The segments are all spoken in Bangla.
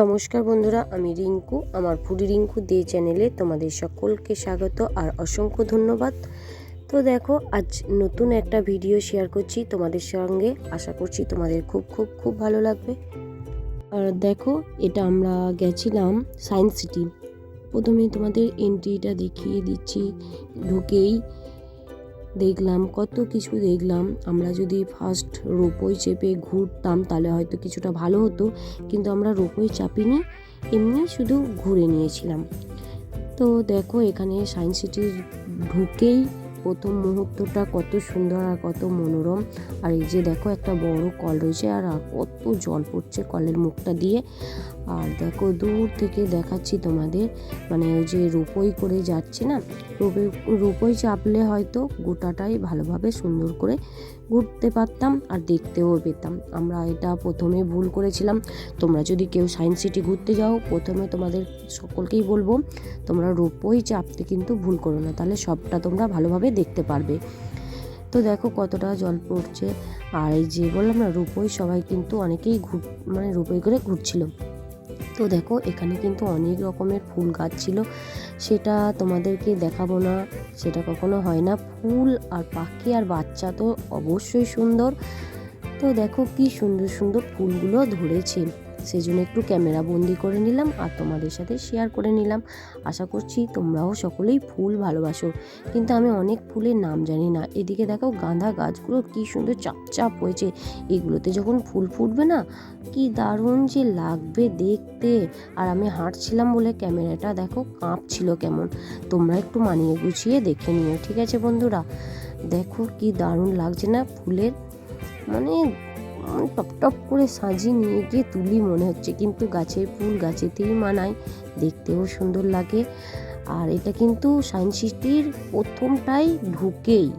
নমস্কার বন্ধুরা, আমি রিঙ্কু, আমার ফুডি রিঙ্কু দে চ্যানেলে তোমাদের সকলকে স্বাগত আর অসংখ্য ধন্যবাদ। তো দেখো, আজ নতুন একটা ভিডিও শেয়ার করছি তোমাদের সঙ্গে। আশা করছি তোমাদের খুব খুব খুব ভালো লাগবে। আর দেখো, এটা আমরা গেছিলাম সায়েন্স সিটি। প্রথমে তোমাদের এন্ট্রিটা দেখিয়ে দিচ্ছি। ঢুকেই দেখলাম, কত কিছু দেখলাম। আমরা যদি ফার্স্ট রোপওয়ে চেপে ঘুরতাম, তাহলে হয়তো কিছুটা ভালো হতো, কিন্তু আমরা রোপওয়ে চাপিনি, এমনি শুধু ঘুরে নিয়েছিলাম। তো দেখো, এখানে সায়েন্স সিটি ঢুকেই প্রথম মুহূর্তটা কত সুন্দর আর কত মনোরম। আর এই যে দেখো একটা বড় কল রয়েছে আর কত জল পড়ছে কলের মুখটা দিয়ে। আর দেখো দূর থেকে দেখাচ্ছি তোমাদের মানে ওই যে রোপই করে যাচ্ছে না? রোপে, রোপই চাপলে হয়তো গোটাটাই ভালোভাবে সুন্দর করে ঘুরতে পারতাম আর দেখতেও পেতাম। আমরা এটা প্রথমে ভুল করেছিলাম। তোমরা যদি কেউ সায়েন্স সিটি ঘুরতে যাও, প্রথমে তোমাদের সকলকেই বলব, তোমরা রোপই চাপতে কিন্তু ভুল করো না। তাহলে সবটা তোমরা ভালোভাবে দেখতে পারবে। তো দেখো কতটা জল পড়ছে। আর এই যে বললাম না রূপই সবাই কিন্তু অনেকেই ঘুর মানে রূপই করে ঘুরছিল। তো দেখো, এখানে কিন্তু অনেক রকমের ফুল গাছ ছিল। সেটা তোমাদেরকে দেখাবো না, সেটা কখনো হয় না। ফুল আর পাখি আর বাচ্চা তো অবশ্যই সুন্দর। তো দেখো কি সুন্দর সুন্দর ফুলগুলো ধরেছে। সেই জন্য একটু ক্যামেরা বন্দি করে নিলাম আর তোমাদের সাথে শেয়ার করে নিলাম। আশা করছি তোমরাও সকলেই ফুল ভালোবাসো। কিন্তু আমি অনেক ফুলের নাম জানি না। এদিকে দেখো গাঁদা গাছগুলো কি সুন্দর চাপচাপ হয়েছে। এগুলোতে যখন ফুল ফুটবে না, কি দারুণ যে লাগবে দেখতে। আর আমি হাঁটছিলাম বলে ক্যামেরাটা দেখো কাঁপছিল কেমন। তোমরা একটু মানিয়ে গুছিয়ে দেখে নিও, ঠিক আছে বন্ধুরা? দেখো কি দারুণ লাগছে না ফুলের। মানে টপ টপ করে সাজিয়ে নিয়ে গিয়ে তুলি মনে হচ্ছে। কিন্তু গাছের ফুল গাছেতেই মানায়, দেখতেও সুন্দর লাগে। আর এটা কিন্তু সায়েন্স সিটির প্রথমটাই ঢুকেই।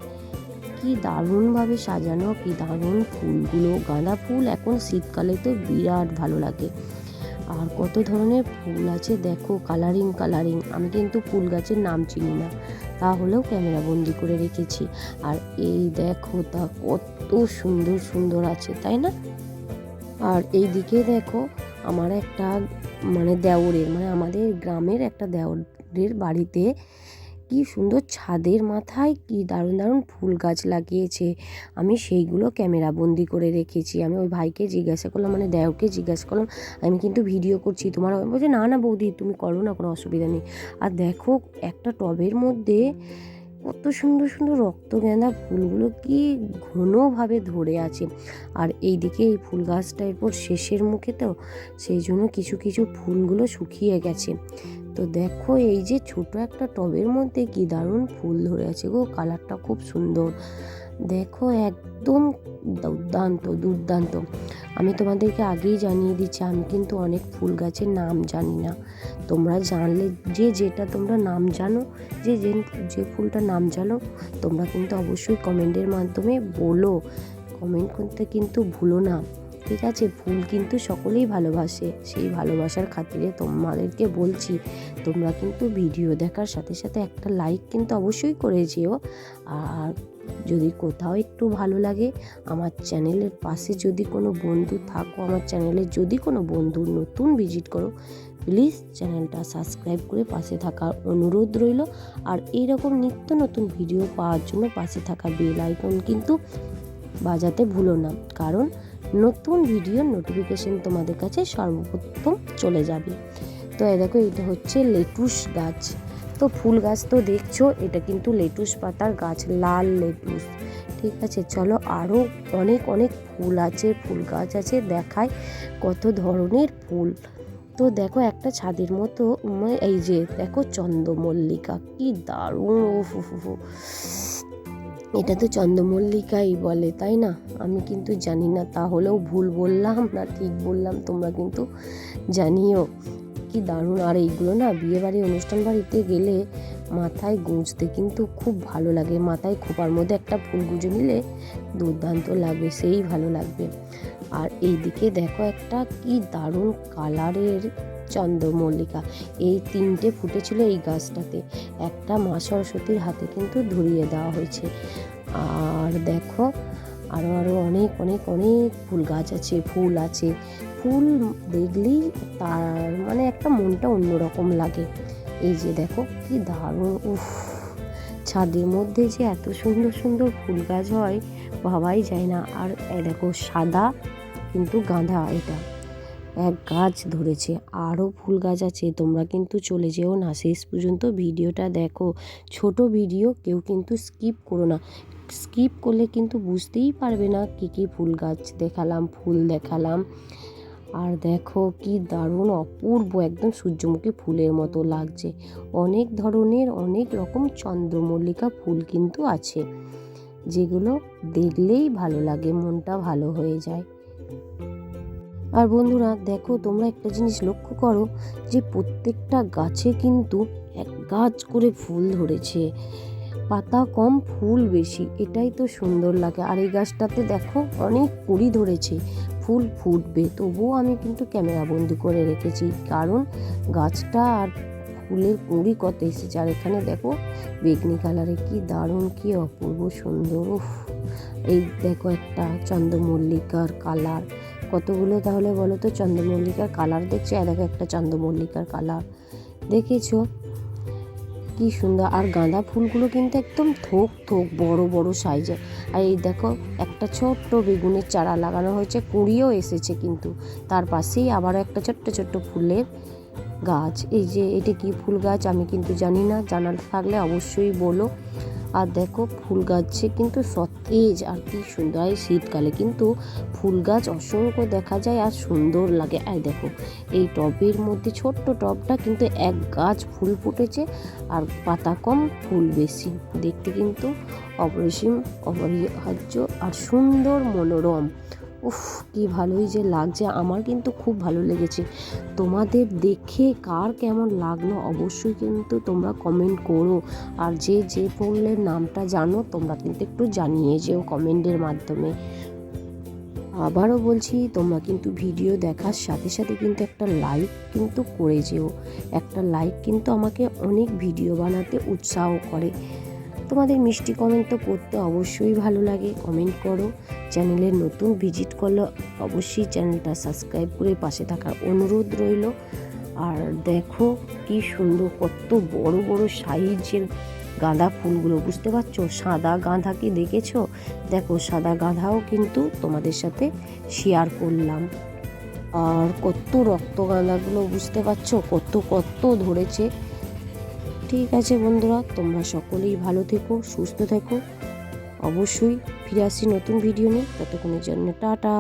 কি দারুণভাবে সাজানো, কি দারুণ ফুলগুলো। গাঁদা ফুল এখন শীতকালে তো বিরাট ভালো লাগে। আর কত ধরনের ফুল আছে দেখো কালারিং কালারিং আমি কিন্তু ফুল গাছের নাম চিনি না। তাহলেও ক্যামেরা বন্দি করে রেখেছি। আর এই দেখো তা কত সুন্দর সুন্দর আছে, তাই না? আর এই দিকে দেখো আমার একটা মানে দেওরের মানে আমাদের গ্রামের একটা দেওরের বাড়িতে কি সুন্দর ছাদের মাথায় কি দারুণ দারুণ ফুল গাছ লাগিয়েছে। আমি সেইগুলো ক্যামেরা বন্দি করে রেখেছি। আমি ওই ভাইকে জিজ্ঞাসা করলাম মানে দেওকে জিজ্ঞাসা করলাম, আমি কিন্তু ভিডিও করছি। তোমার বলছে, না না বৌদি, তুমি করো না, কোনো অসুবিধা নেই। আর দেখো, একটা টবের মধ্যে কত সুন্দর সুন্দর রক্ত গেঁদা ফুলগুলো কি ঘনভাবে ধরে আছে। আর এই দিকে এই ফুল গাছটা এরপর শেষের মুখে তো সেই জন্য কিছু কিছু ফুলগুলো শুকিয়ে গেছে। তো দেখো এই যে ছোট একটা টবের মধ্যে কি দারুণ ফুল ধরে আছে গো, কালারটা খুব সুন্দর। দেখো একদম দুর্দান্ত দুর্দান্ত। আমি তোমাদেরকে আগেই জানিয়ে দিচ্ছি, আমি কিন্তু অনেক ফুল গাছের নাম জানি না। তোমরা জানলে যে যেটা তোমরা নাম জানো, যে যে যে নাম জানো, তোমরা কিন্তু অবশ্যই কমেন্টের মাধ্যমে বলো। কমেন্ট করতে কিন্তু ভুলো না, ঠিক আছে? ফুল কিন্তু সকলেই ভালোবাসে, সেই ভালোবাসার খাতিরে তোমাদেরকে বলছি, তোমরা কিন্তু ভিডিও দেখার সাথে সাথে একটা লাইক কিন্তু অবশ্যই করে যেও। আর যদি কোথাও একটু ভালো লাগে, আমার চ্যানেলের পাশে যদি কোনো বন্ধু থাকো, আমার চ্যানেলে যদি কোনো বন্ধু নতুন ভিজিট করো, প্লিজ চ্যানেলটা সাবস্ক্রাইব করে পাশে থাকার অনুরোধ রইল। আর এইরকম নিত্য নতুন ভিডিও পাওয়ার জন্য পাশে থাকা বেল আইকন কিন্তু বাজাতে ভুলো না। কারণ নতুন ভিডিওর নোটিফিকেশন তোমাদের কাছে সর্বপ্রথম চলে যাবে। তো এই দেখো এটা হচ্ছে লেটুস গাছ। তো ফুল গাছ তো দেখছ, এটা কিন্তু লেটুস পাতার গাছ, লাল লেটুস ঠিক আছে, চলো আরও অনেক অনেক ফুল আছে, ফুল গাছ আছে দেখায় কত ধরনের ফুল তো দেখো একটা ছাদের মতো এই যে দেখো চন্দ্রমল্লিকা, কি দারুণ ও ফু। এটা তো চন্দ্রমল্লিকাই বলে, তাই না? আমি কিন্তু জানি না, তাহলেও ভুল বললাম না ঠিক বললাম, তোমরা কিন্তু জানিও। কি দারুণ, আর এইগুলো না বিয়ে বাড়ি অনুষ্ঠান বাড়িতে গেলে মাথায় গুঁজতে কিন্তু খুব ভালো লাগে, মাথায় খোপার মধ্যে একটা ফুল গুঁজে নিলে দুর্দান্ত লাগবে সেই ভালো লাগবে। আর এইদিকে দেখো একটা কি দারুণ কালারের চন্দ্রমল্লিকা। এই তিনটে ফুটেছিল এই গাছটাতে। একটা মা সরস্বতীর হাতে কিন্তু ধরিয়ে দেওয়া হয়েছে। আর দেখো আরও আরও অনেক অনেক অনেক ফুল গাছ আছে, ফুল আছে। ফুল দেখলেই তার মানে একটা মনটা অন্যরকম লাগে। এই যে দেখো, কি দারুণ, উফ! ছাদের মধ্যে যে এত সুন্দর সুন্দর ফুল গাছ হয়, ভাবাই যায় না। আর দেখো, সাদা কিন্তু গাঁদা এটা। এক গাছ ধরেছে, আরও ফুল গাছ আছে, তোমরা কিন্তু চলে যেও না। শেষ পর্যন্ত ভিডিওটা দেখো। ছোট ভিডিও, কেউ কিন্তু স্কিপ করো না। স্কিপ করলে কিন্তু বুঝতেই পারবে না কী কী ফুল গাছ দেখালাম, ফুল দেখালাম। আর দেখো কি দারুণ অপূর্ব, একদম সূর্যমুখী ফুলের মতো লাগছে। অনেক ধরনের, অনেক রকম চন্দ্রমল্লিকা ফুল কিন্তু আছে, যেগুলো দেখলেই ভালো লাগে, মনটা ভালো হয়ে যায়। আর বন্ধুরা, দেখো তোমরা একটা জিনিস লক্ষ্য করো যে প্রত্যেকটা গাছে কিন্তু এক গাছ করে ফুল ধরেছে। পাতা কম, ফুল বেশি, এটাই তো সুন্দর লাগে। আর এই গাছটাতে দেখো অনেক কুড়ি ধরেছে, ফুল ফুটবে। তবুও আমি কিন্তু ক্যামেরা বন্দি করে রেখেছি, কারণ গাছটা আর ফুলের কুড়ি কত এসেছে। আর এখানে দেখো বেগনি কালারে কি দারুণ, কি অপূর্ব সুন্দর এই দেখো একটা চন্দ্রমল্লিকার কালার। কতগুলো তাহলে বলো তো? চন্দ্রমল্লিকার কালার দেখছ, আর দেখো একটা চন্দ্রমল্লিকার কালার দেখেছ? কি সুন্দর। আর গাঁদা ফুলগুলো কিন্তু একদম থোক থোক, বড় বড় সাইজে আর এই দেখো, একটা ছোট্ট বেগুনের চারা লাগানো হয়েছে, কুড়িও এসেছে কিন্তু। তার পাশেই আবার একটা ছোট্ট ছোট্ট ফুলের গাছ। এই যে এটা কি ফুল গাছ? আমি কিন্তু জানি না। জানার থাকলে অবশ্যই বলো। আর দেখো, ফুল গাছে কিন্তু সতেজ আর কি সুন্দর। এই শীতকালে কিন্তু ফুল গাছ অসংখ্য দেখা যায় আর সুন্দর লাগে। আর দেখো, এই টবের মধ্যে ছোট্ট টবটা কিন্তু এক গাছ ফুল ফুটেছে আর পাতা কম, ফুল বেশি। দেখতে কিন্তু অপরিসীম, অপরিহার্য আর সুন্দর মনোরম। উফ, কি ভালোই যে লাগছে। আমার কিন্তু খুব ভালো লেগেছে। তোমাদের দেখে কার কেমন লাগল অবশ্যই কিন্তু তোমরা কমেন্ট করো। আর যে যে ফুলের নামটা জানো, তোমরা কিন্তু একটু জানিয়ে যেও কমেন্টের মাধ্যমে। আবারও বলছি, তোমরা কিন্তু ভিডিও দেখার সাথে সাথে কিন্তু একটা লাইক কিন্তু করে যেও। একটা লাইক কিন্তু আমাকে অনেক ভিডিও বানাতে উৎসাহ করে। তোমাদের মিষ্টি কমেন্ট তো করতে অবশ্যই ভালো লাগে। কমেন্ট করো। চ্যানেলে নতুন ভিজিট করলে অবশ্যই চ্যানেলটা সাবস্ক্রাইব করে পাশে থাকার অনুরোধ রইল। আর দেখো কি সুন্দর, কত বড় বড় সাইজের গাঁদা ফুলগুলো, বুঝতে পারছ? সাদা গাঁধা কি দেখেছ? দেখো, সাদা গাঁধাও কিন্তু তোমাদের সাথে শেয়ার করলাম। আর কত রক্ত গাঁদাগুলো বুঝতে পারছ? কত কত ধরেছে। ঠিক আছে বন্ধুরা, তোমরা সকলেই ভালো থেকো, সুস্থ থেকো। অবশ্যই ফিরে আসি নতুন ভিডিও নিয়ে, ততক্ষণের জন্য টাটা।